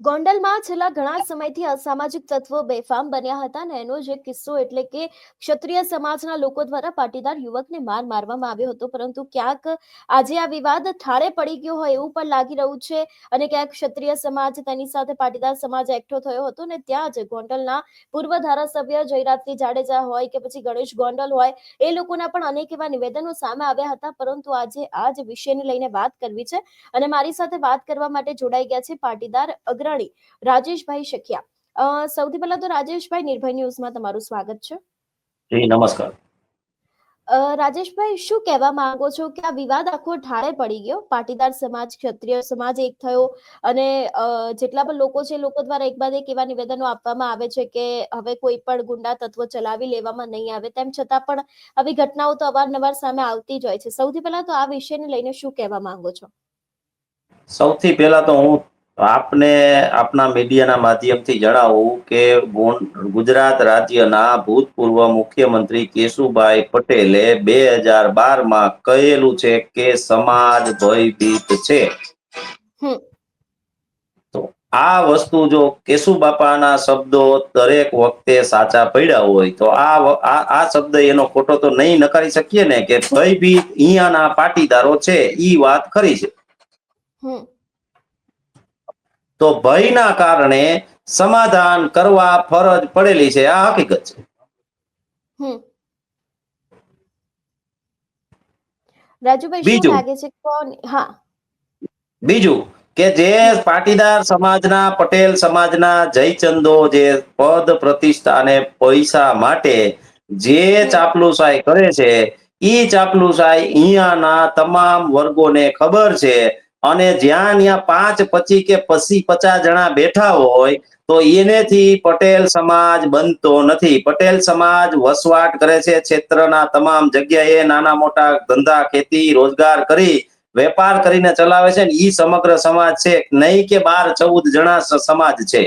ગોંડલમાં છેલ્લા ઘણા સમયથી અસામાજિક તત્વો બેફામ બન્યા હતા અને એનો જે કિસ્સો એટલે કે ક્ષત્રિય સમાજના લોકો દ્વારા પાટીદાર યુવકને માર મારવામાં આવ્યો હતો. પરંતુ ક્યાંક આજે આ વિવાદ ઠારે પડી ગયો હોય એવું પણ લાગી રહ્યું છે અને ક્યાંક ક્ષત્રિય સમાજ તેની સાથે પાટીદાર સમાજ એકઠો થયો હતો ને ત્યાં જ ગોંડલના પૂર્વ ધારાસભ્ય જયરાજસિંહ જાડેજા હોય કે પછી ગણેશ ગોંડલ હોય એ લોકોના પણ અનેક એવા નિવેદનો સામે આવ્યા હતા. પરંતુ આજે આ જ વિષયને લઈને વાત કરવી છે અને મારી સાથે વાત કરવા માટે જોડાઈ ગયા છે પાટીદાર અગ્રણી રાજેશભાઈ શકિયા સૌથી પહેલા તો રાજેશભાઈ નિર્ભય ન્યૂઝમાં તમારું સ્વાગત છે. જી નમસ્કાર. રાજેશભાઈ શું કહેવા માંગો છો કે આ વિવાદ આખો ઠારે પડી ગયો? પાટીદાર સમાજ ક્ષત્રિય સમાજ એક થયો અને જેટલા પણ લોકો છે લોકો દ્વારા એક બાદ એક એવા નિવેદનો આપવામાં આવે છે કે હવે કોઈ પણ ગુંડા તત્વો ચલાવી લેવામાં નહીં આવે. તેમ છતાં પણ આવી ઘટનાઓ તો અવારનવાર સામે આવતી જ હોય છે. સૌથી પહેલા તો આ વિષયને લઈને શું કહેવા માંગો છો? સૌથી પહેલા તો હું આપને આપના મીડિયાના માધ્યમથી જણાવું કે ગુજરાત રાજ્યના ભૂતપૂર્વ મુખ્યમંત્રી કેશુભાઈ પટેલે બે હજાર બારમાં કહેલું છે કે સમાજ ભયભીત છે. તો આ વસ્તુ જો કેશુબાપાના શબ્દો દરેક વખતે સાચા પડ્યા હોય તો આ આ શબ્દ એનો ખોટો તો નહીં નકારી શકીએ ને કે ભયભીત અહીંયાના પાટીદારો છે ઈ વાત ખરી છે. તો ભયના કારણે સમાધાન કરવા ફરજ પડેલી છે. આ હકીકત છે. રાજુભાઈ શું બીજું. લાગે છે કોણ? હા. બીજું કે જે પાટીદાર સમાજના પટેલ સમાજના જયચંદો જે પદ પ્રતિષ્ઠા અને પૈસા માટે જે ચાપલુસાઈ કરે છે ઈ ચાપલુસાઈ અહીંયાના તમામ વર્ગોને ખબર છે અને જ્યાં ત્યાં પાંચ પચી કે પચી પચાસ જણા બેઠા હોય, તો એનેથી પટેલ સમાજ બનતો નથી. પટેલ સમાજ વસવાટ કરે છે ક્ષેત્રના તમામ જગ્યાએ નાના મોટા ધંધા, ખેતી, રોજગાર કરી, વેપાર કરીને ચલાવે છે ને ઈ સમગ્ર સમાજ છે. નહીં કે બાર ચૌદ જણા સમાજ છે.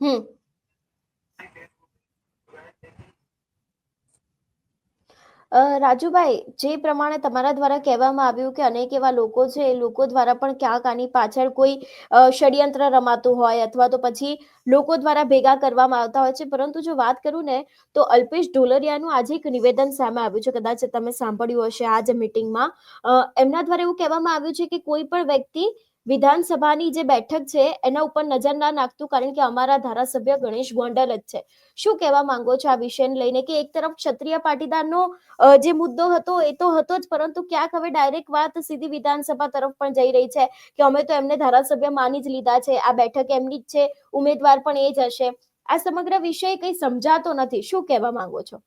હમ. રાજુભાઈ, જે પ્રમાણે તમારા દ્વારા કહેવામાં આવ્યું કે અનેક એવા લોકો છે, એ લોકો દ્વારા પણ ક્યાંક આની પાછળ કોઈ ષડયંત્ર રમાતું હોય અથવા તો પછી લોકો દ્વારા ભેગા કરવામાં આવતા હોય છે. પરંતુ જો વાત કરું ને, તો અલ્પેશ ઢોલરિયાનું આજે એક નિવેદન સામે આવ્યું છે. કદાચ તમે સાંભળ્યું હશે આજ મિટિંગમાં. એમના દ્વારા એવું કહેવામાં આવ્યું છે કે કોઈ પણ વ્યક્તિ વિધાનસભાની જે બેઠક છે, એના ઉપર નજર ના નાખતું કારણ કે અમારા ધારાસભ્ય ગણેશ ગોંડલ જ છે. શું કહેવા માંગો છો આ વિષયને લઈને કે એક તરફ ક્ષત્રિય પાટીદારનો જે મુદ્દો હતો એ તો હતો જ, પરંતુ ક્યાંક હવે ડાયરેક્ટ વાત સીધી વિધાનસભા તરફ પણ જઈ રહી છે કે અમે તો એમને ધારાસભ્ય માની જ લીધા છે, આ બેઠક એમની જ છે, ઉમેદવાર પણ એ જ હશે. આ સમગ્ર વિષય કઈ સમજાતો નથી. શું કહેવા માંગો છો?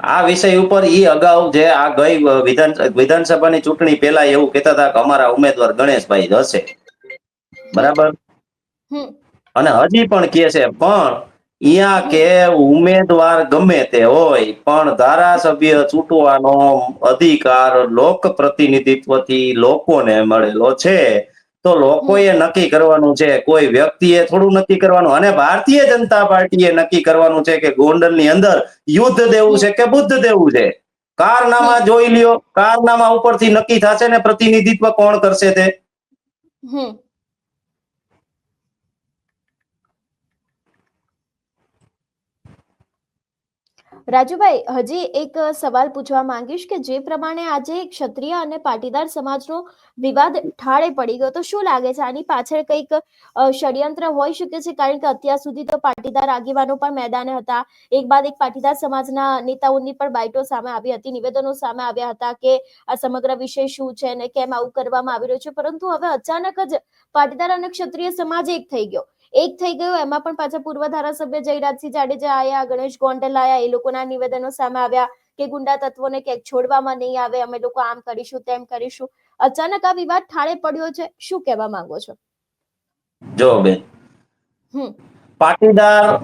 આ વિષય ઉપર ઈ અગાઉ જે આ ગઈ વિધાન વિધાનસભાની ચૂંટણી પહેલા એવું કહેતા હતા કે અમારા ઉમેદવાર ગણેશભાઈ હશે. બરાબર? અને હજી પણ કે છે પણ અહીંયા કે ઉમેદવાર ગમે તે હોય પણ ધારાસભ્ય ચૂંટવાનો અધિકાર લોક પ્રતિનિધિત્વથી લોકોને મળેલો છે. તો લોકોએ નક્કી કરવાનું છે કોઈ વ્યક્તિએ થોડું નક્કી કરવાનું અને ભારતીય જનતા પાર્ટીએ નક્કી કરવાનું છે કે ગોંડલની અંદર યુદ્ધ દેવું છે કે બુદ્ધ દેવું છે? કારનામા જોઈ લ્યો કારનામા ઉપરથી નક્કી થશે ને પ્રતિનિધિત્વ કોણ કરશે તે? રાજુભાઈ, હજી એક સવાલ પૂછવા માંગીશ કે જે પ્રમાણે આજે ક્ષત્રિય અને પાટીદાર સમાજનો વિવાદ ઠાળે પડી ગયો, તો શું લાગે છે? આની પાછળ કંઈક ષડયંત્ર હોઈ શકે છે? કારણ કે અત્યાર સુધી તો પાટીદાર આગેવાનો પણ મેદાને હતા. એક બાદ એક પાટીદાર સમાજના નેતાઓની પણ બાઇટો સામે આવી હતી, નિવેદનો સામે આવ્યા હતા કે આ સમગ્ર વિષય શું છે અને કેમ આવું કરવામાં આવી રહ્યું છે. પરંતુ હવે અચાનક જ પાટીદાર અને ક્ષત્રિય સમાજ એક થઈ ગયો. એક થઈ ગયો. એમાં પણ પાછા પૂર્વ ધારાસભ્ય જયરાજસિંહ જાડેજા આયા ગણેશ ગોંડલ આયા એ લોકોના નિવેદનો સામે આવ્યા કે ગુંડા તત્વોને ક્યાંક છોડવામાં નહીં આવે. અમે લોકો આમ કરીશું તેમ કરીશું. અચાનક આ વિવાદ ઠાળે પડ્યો છે. શું કહેવા માંગો છો? જો બેન હમ. પાટીદાર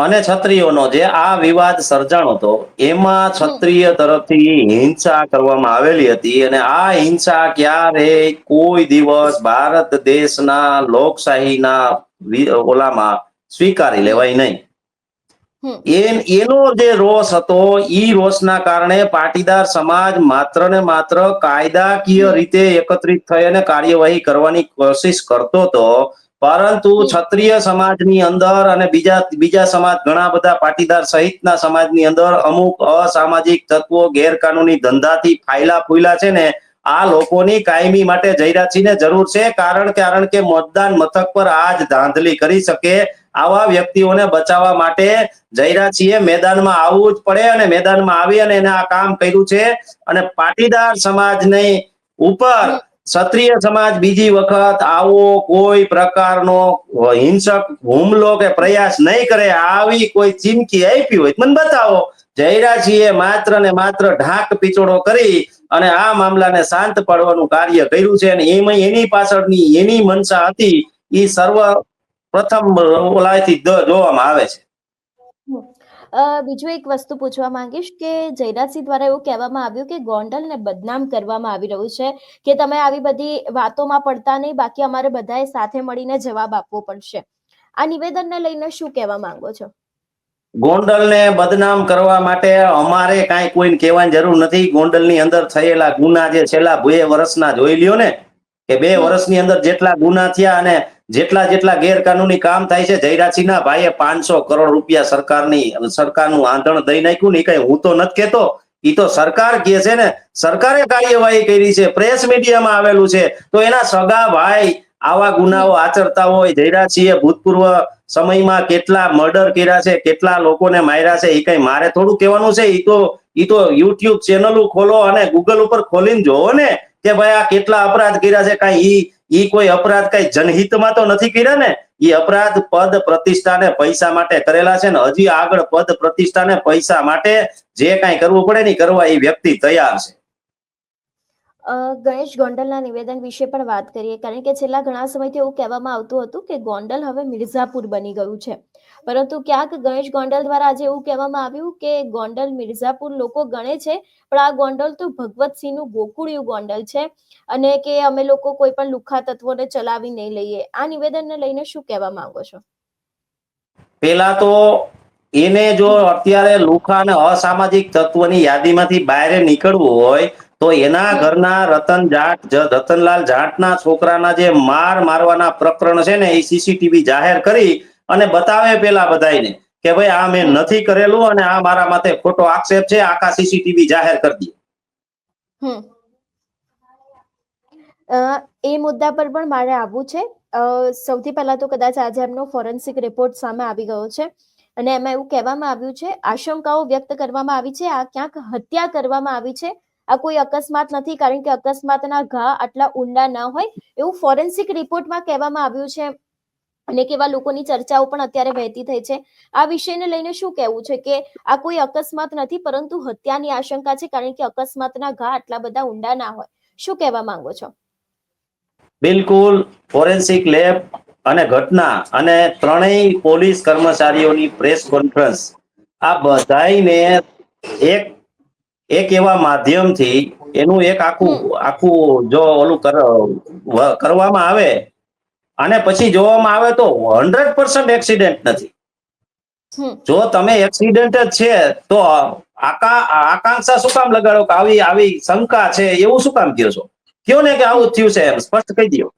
અને ક્ષત્રિયોનો જે આ વિવાદ સર્જાણો હતો એમાં ક્ષત્રિય તરફથી હિંસા કરવામાં આવેલી હતી અને આ હિંસા ક્યારે કોઈ દિવસ ભારત દેશના લોકશાહીના ઓલામાં સ્વીકારી લેવાય નહીં. એનો જે રોષ હતો ઈ રોષના કારણે પાટીદાર સમાજ માત્ર ને માત્ર કાયદાકીય રીતે એકત્રિત થઈ અને કાર્યવાહી કરવાની કોશિશ કરતો હતો પરંતુ ક્ષત્રિય સમાજની અંદર અને બીજા બીજા સમાજ ઘણા બધા પાટીદાર સહિતના સમાજની અંદર અમુક અસામાજિક તત્વો ગેરકાનૂની ધંધાથી ફાયલા ફૂયલા છે ને આ લોકોની કાયમી માટે જયરાજસિંહને જરૂર છે કારણ કારણ કે મતદાન મથક પર આ જ ધાંધલી કરી શકે આવા વ્યક્તિઓને બચાવવા માટે જયરાજસિંહે મેદાનમાં આવવું જ પડે અને મેદાનમાં આવી અને એને આ કામ કર્યું છે અને પાટીદાર સમાજની ઉપર. ક્ષત્રિય સમાજ બીજી વખત આવો કોઈ પ્રકારનો હિંસક, હુમલો કે પ્રયાસ નહીં કરે, આવી કોઈ ચીમકી આપી હોય મને બતાવો. જયરાજસિંહે માત્ર ને માત્ર ઢાંક પીચોડો કરી અને આ મામલાને શાંત પાડવાનું કાર્ય કર્યું છે અને એમાં એની પાછળની એની મનસા હતી. એ સર્વ પ્રથમ ઓલાથી જોવામાં આવે છે. બીજું એક વસ્તુ પૂછવા માંગીશ કે જયરાજસિંહ દ્વારા એવું કહેવામાં આવ્યું કે ગોંડલને બદનામ કરવામાં આવી રહ્યું છે કે તમે આવી બધી વાતોમાં પડતા નહીં બાકી અમારે બધાએ સાથે મળીને જવાબ આપવો પડશે. આ નિવેદનને લઈને શું કહેવા માંગો છો? ગોંડલને બદનામ કરવા માટે અમારે કાંઈ કોઈને કહેવાની જરૂર નથી. ગોંડલની અંદર થયેલા ગુના જે છેલ્લા બે વર્ષના જોઈ લ્યો ને કે બે વર્ષની અંદર જેટલા ગુના થયા અને જેટલા જેટલા ગેરકાનૂની કામ થાય છે જયરાજસિંહના ભાઈએ પાંચસો કરોડ રૂપિયા સરકારની, સરકારનું આંધણ દઈ નાખ્યું ને કઈ હું તો નથી કેતો એ તો સરકાર કે છે ને, સરકારે કાર્યવાહી કરી છે, પ્રેસ મીડિયામાં આવેલું છે. તો એના સગા ભાઈ આવા ગુનાઓ આચરતા હોય જયરાજસિંહે ભૂતપૂર્વ સમયમાં કેટલા મર્ડર કર્યા છે, કેટલા લોકોને માર્યા છે એ કઈ મારે થોડું કહેવાનું છે? એ તો, ઈ તો યુટ્યુબ ચેનલો ખોલો અને ગૂગલ ઉપર ખોલીને જોવો ને કે ભાઈ આ કેટલા અપરાધ કર્યા છે, કઈ ઈ કોઈ અપરાધ કઈ જનહિતમાં તો નથી કર્યા ને? એ અપરાધ પદ પ્રતિષ્ઠા ને પૈસા માટે કરેલા છે ને હજી આગળ પદ પ્રતિષ્ઠા ને પૈસા માટે જે કઈ કરવું પડે ને કરવા એ વ્યક્તિ તૈયાર છે. ગણેશ ગોંડલના નિવેદન વિશે પણ વાત કરીએ. કારણ કે છેલ્લા ઘણા સમયથી એવું કહેવામાં આવતું હતું કે ગોંડલ હવે મિર્ઝાપુર બની ગયું છે. પરંતુ ક્યાંક ગણેશ ગોંડલ દ્વારા આજે એવું કહેવામાં આવ્યું કે ગોંડલ મિર્ઝાપુર લોકો ગણે છે પણ આ ગોંડલ તો ભગવતસિંહનું ગોકુળિયું ગોંડલ છે અને કે અમે લોકો કોઈ પણ લુખા તત્વોને ચલાવી નહીં લઈએ. આ નિવેદનને લઈને શું કહેવા માંગો છો? પેલા તો એને જો અત્યારે લુખા અને અસામાજિક તત્વોની યાદીમાંથી બહાર નીકળવું હોય તો એના ઘરના રતન જાટ રતનલાલ જાટના છોકરાના જે માર મારવાના પ્રકરણ છે ને એ સીસીટીવી જાહેર કરી અને બતાવે પેલા બધાને કે ભાઈ આ મેં. નથી કરેલું અને આ મારા માથે ખોટો આક્ષેપ છે આખા સીસીટીવી જાહેર કરી દે. અ, એ મુદ્દા પર પણ મારે આવવું છે. સૌથી પહેલા તો કદાચ આજે એમનો ફોરેન્સિક રિપોર્ટ સામે આવી ગયો છે અને એમાં એવું કહેવામાં આવ્યું છે આશંકાઓ વ્યક્ત કરવામાં આવી છે આ ક્યાંક હત્યા કરવામાં આવી છે. આ કોઈ અકસ્માત નથી કારણ કે અકસ્માતના ઘા આટલા ઊંડા ન હોય. એવું ફોરેન્સિક રિપોર્ટમાં કહેવામાં આવ્યું છે અને કેવા લોકોની ચર્ચાઓ પણ અત્યારે વહેતી થઈ છે. આ વિષયને લઈને શું કહેવું છે કે આ કોઈ અકસ્માત નથી પરંતુ હત્યાની આશંકા છે કારણ કે અકસ્માતના ઘા આટલા બધા ઊંડા ના હોય. શું કહેવા માંગો છો? બિલકુલ. ફોરેન્સિક લેબ અને ઘટના અને ત્રણેય પોલીસ કર્મચારીઓની પ્રેસ કોન્ફરન્સ. આ બધાને એક એક એવા માધ્યમથી એનું એક આખું આખું જો ઓલું કરવામાં આવે અને પછી જોવામાં આવે તો હંડ્રેડ પર્સન્ટ એક્સિડન્ટ નથી. જો તમે એક્સિડન્ટ જ છે તો આકાંક્ષા શું કામ લગાડો કે આવી આવી શંકા છે એવું શું કામ કહો છો? કયો ને કે આવું થયું છે એમ સ્પષ્ટ કહી દો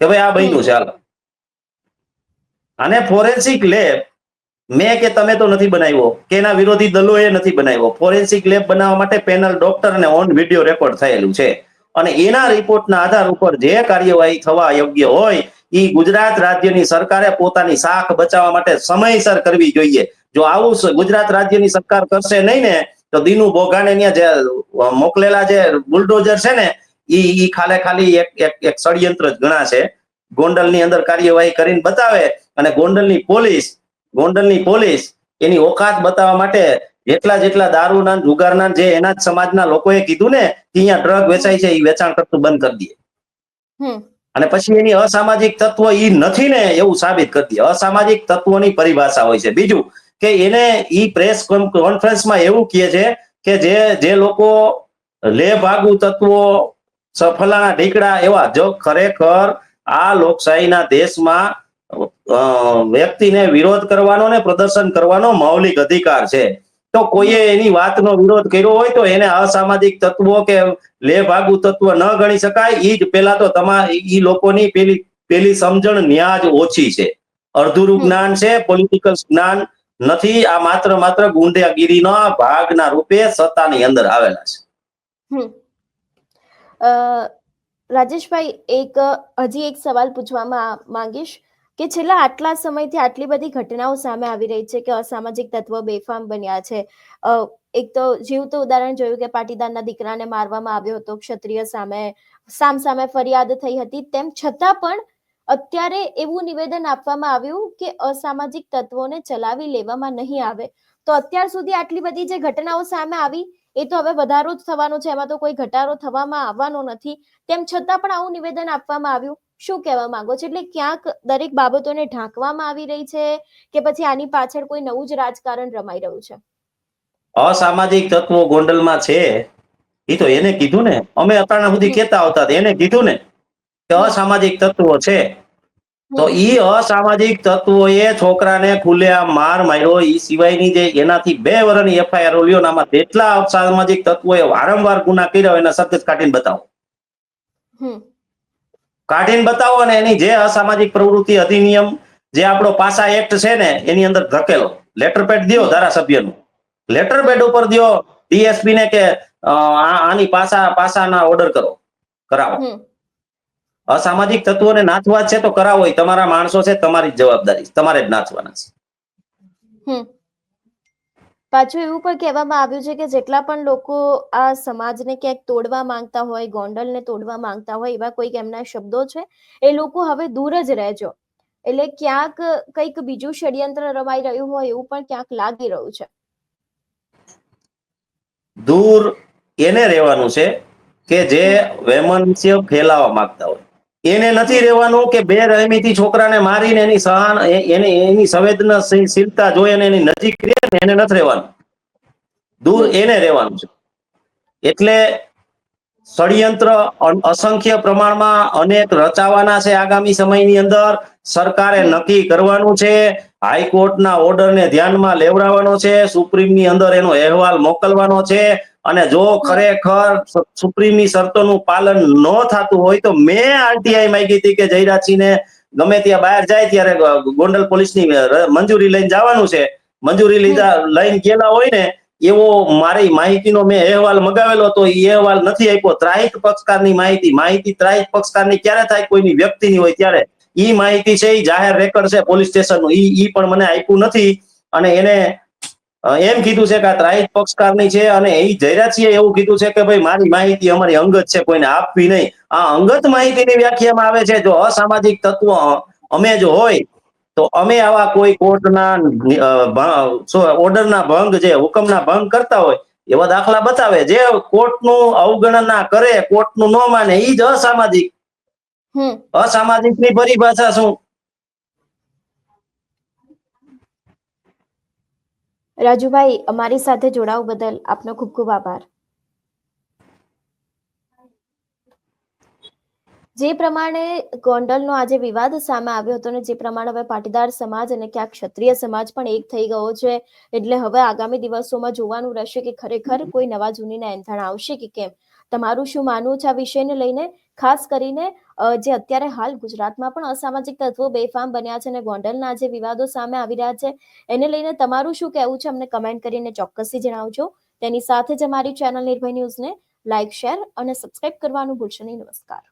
કે ભાઈ આ બન્યું છે હાલો. અને ફોરેન્સિક લેબ મેં કે તમે તો નથી બનાવ્યો કે એના વિરોધી દલોએ નથી બનાવ્યો. ફોરેન્સિક લેબ બનાવવા માટે પેનલ ડોક્ટર અને ઓન વીડિયો રેકોર્ડ થયેલું છે. અને એના રિપોર્ટના આધાર ઉપર જે કાર્યવાહી થવા યોગ્ય હોય એ ગુજરાત રાજ્યની સરકારે પોતાની શાખ બચાવવા માટે સમયસર કરવી જોઈએ. જો આવું ગુજરાત રાજ્યની સરકાર કરશે નહીં ને, તો દીનુ બોઘાને ત્યાં જે મોકલેલા જે બુલડોઝર છે ને એ ઈ ખાલે ખાલી એક એક ષડયંત્ર જ ગણાશે. ગોંડલની અંદર કાર્યવાહી કરીને બતાવે અને ગોંડલની પોલીસ ગોંડલની પોલીસ એની ઓકાત બતાવવા માટે જેટલા જેટલા દારૂના ને જુગારના જે એના જ સમાજના લોકોએ કીધું ને કે અહીંયા ડ્રગ વેચાય છે એ વેચાણ કરતું બંધ કરી દે. હમ. અને પછી એની અસામાજિક તત્વ ઈ નથી ને એવું સાબિત કરતી. અસામાજિક તત્વોની પરિભાષા હોય છે. બીજું કે એને ઈ પ્રેસ કોન્ફરન્સમાં એવું કહે છે કે જે જે લોકો લે ભાગુ તત્વો સફલાના ઢીકડા એવા જો ખરેખર આ લોકશાહીના દેશમાં વ્યક્તિને વિરોધ કરવાનો ને પ્રદર્શન કરવાનો મૌલિક અધિકાર છે. તો કોઈએ એની વાતનો વિરોધ કર્યો હોય તો એને અસામાજિક તત્વો કે લેભાગુ તત્વ ન ગણી શકાય. એ જ પેલા તો તમા એ લોકોની પેલી પેલી સમજણ ન્યા જ ઓછી છે. અડધુરું જ્ઞાન છે પોલિટિકલ જ્ઞાન નથી. આ માત્ર માત્ર ગુંડાગીરીના ભાગના રૂપે સત્તાની અંદર આવેલા છે. રાજેશભાઈ એક હજી એક સવાલ પૂછવામાં માંગીશ. કે છેલ્લા આટલા સમયથી આટલી બધી ઘટનાઓ સામે આવી રહી છે કે અસામાજિક તત્વો બેફામ બન્યા છે? એક તો જીવતું ઉદાહરણ જોયું કે પાટીદારના દીકરાને મારવામાં આવ્યો હતો, ક્ષત્રિય સામે, સામ સામે ફરિયાદ થઈ હતી. તેમ છતાં પણ અત્યારે એવું નિવેદન આપવામાં આવ્યું કે અસામાજિક તત્વોને ચલાવી લેવામાં નહીં આવે. તો અત્યાર સુધી આટલી બધી જે ઘટનાઓ સામે આવી, એ તો હવે વધારો જ થવાનો છે. એમાં તો કોઈ ઘટાડો થવામાં આવવાનો નથી. તેમ છતાં પણ આવું નિવેદન આપવામાં આવ્યું શું કહેવા માંગો છો? એટલે ક્યાંક દરેક બાબતોને ઢાંકવામાં આવી રહી છે કે પછી આની પાછળ કોઈ નવું જ રાજકારણ રમાઈ રહ્યું છે? અસામાજિક તત્વો ગોંડલમાં છે. એ તો એને કીધું ને. અમે અત્યારના સુધી કેતા કહેતા આવતા એને કીધું ને કે અસામાજિક તત્વો છે. તો એ અસામાજિક તત્વોએ છોકરાને ખુલ્લેઆમ માર માર્યો. એ સિવાયની જે એનાથી બે વર્ષની એફઆઈઆર લ્યો ને આમાં જેટલા અસામાજિક તત્વોએ વારંવાર ગુના કર્યા એના સતત કાઢીને બતાવો. કાઢીને બતાવો અને એની જે અસામાજિક પ્રવૃત્તિ અધિનિયમ જે આપણો પાસા એક્ટ છે ને એની અંદર ધકેલો. લેટર પેડ દો ધારાસભ્યનું. લેટર પેડ ઉપર દો ડીએસપી ને કે આની પાસા પાસાના ઓર્ડર કરો. કરાવો. અસામાજિક તત્વોને નાથવા છે તો કરાવો તમારા માણસો છે તમારી જવાબદારી તમારે જ નાથવાના છે. પાછું એવું પણ કહેવામાં આવ્યું છે કે જેટલા પણ લોકો આ સમાજને ક્યાંક તોડવા માંગતા હોય, ગોંડલને તોડવા માંગતા હોય, એવા કોઈક એમના શબ્દો છે, એ લોકો હવે દૂર જ રહેજો. એટલે ક્યાંક કંઈક બીજું ષડયંત્ર રમાઈ રહ્યું હોય એવું પણ ક્યાંક લાગી રહ્યું છે. દૂર એને રહેવાનું છે કે જે વૈમનસ્ય ફેલાવા માંગતા હોય. એને નથી રહેવાનું કે બે રહેમીથી છોકરાને મારીને એની સહાન એને એની સંવેદનશીલતા જોઈ અને એની નજીક રહે ને એને નથી રહેવાનું. દૂર એને રહેવાનું છે. એટલે ષડયંત્ર અસંખ્ય પ્રમાણમાં અનેક રચાવાના છે આગામી સમયની અંદર. સરકારે નક્કી કરવાનું છે. હાઈકોર્ટના ઓર્ડરને ધ્યાનમાં લેવડાવવાનો છે. સુપ્રીમની અંદર એનો અહેવાલ મોકલવાનો છે. અને જો ખરેખર સુપ્રીમની શરતોનું પાલન ન થતું હોય તો મેં આરટીઆઈ માંગી હતી કે જયરાજસિંહને ગમે ત્યાં બહાર જાય ત્યારે ગોંડલ પોલીસની મંજૂરી લઈને જવાનું છે. મંજૂરી લીધા લઈને ગયેલા હોય ને એવો મારી માહિતીનો મેં અહેવાલ મગાવેલો હતો એ અહેવાલ નથી આપ્યો. ત્રાહિત પક્ષકારની માહિતી માહિતી ત્રાહિત પક્ષકારની ક્યારે થાય કોઈની વ્યક્તિની હોય ત્યારે. એ માહિતી છે એ જાહેર રેકર્ડ છે પોલીસ સ્ટેશનનું. એ ઈ પણ મને આપ્યું નથી અને એને એમ કીધું છે કે આ ત્રાહિત પક્ષકારની છે અને એ જયરાજસિંહે એવું કીધું છે કે ભાઈ મારી માહિતી અમારી અંગત છે કોઈને આપવી નહીં. આ અંગત માહિતીની વ્યાખ્યામાં આવે છે જો અસામાજિક તત્વ અમે જો હોય તો અમે આવા કોઈ કોર્ટના ઓર્ડરના ભંગ જે હુકમના ભંગ કરતા હોય એવા દાખલા બતાવે. જે કોર્ટનું અવગણના કરે કોર્ટનું ન માને એ જ અસામાજિક. અસામાજિકની પરિભાષા શું? રાજુભાઈ, અમારી સાથે જોડાવ બદલ આપનો ખૂબ ખૂબ આભાર. જે પ્રમાણે ગોંડલનો આજે વિવાદ સામે આવ્યો હતો અને જે પ્રમાણે હવે પાટીદાર સમાજ અને ક્યાંક ક્ષત્રિય સમાજ પણ એક થઈ ગયો છે, એટલે હવે આગામી દિવસોમાં જોવાનું રહેશે કે ખરેખર કોઈ નવા જૂનીના એંધાણ આવશે કે કેમ? તમારું શું માનવું છે આ વિષયને લઈને? ખાસ કરીને જે અત્યારે હાલ ગુજરાતમાં પણ અસામાજિક તત્વો બેફામ બન્યા છે અને ગોંડલના જે વિવાદો સામે આવી રહ્યા છે, એને લઈને તમારું શું કહેવું છે? અમને કમેન્ટ કરીને ચોક્કસથી જણાવજો. તેની સાથે જ અમારી ચેનલ નિર્ભય ન્યૂઝને લાઇક શેર અને સબસ્ક્રાઇબ કરવાનું ભૂલશો નહીં. નમસ્કાર.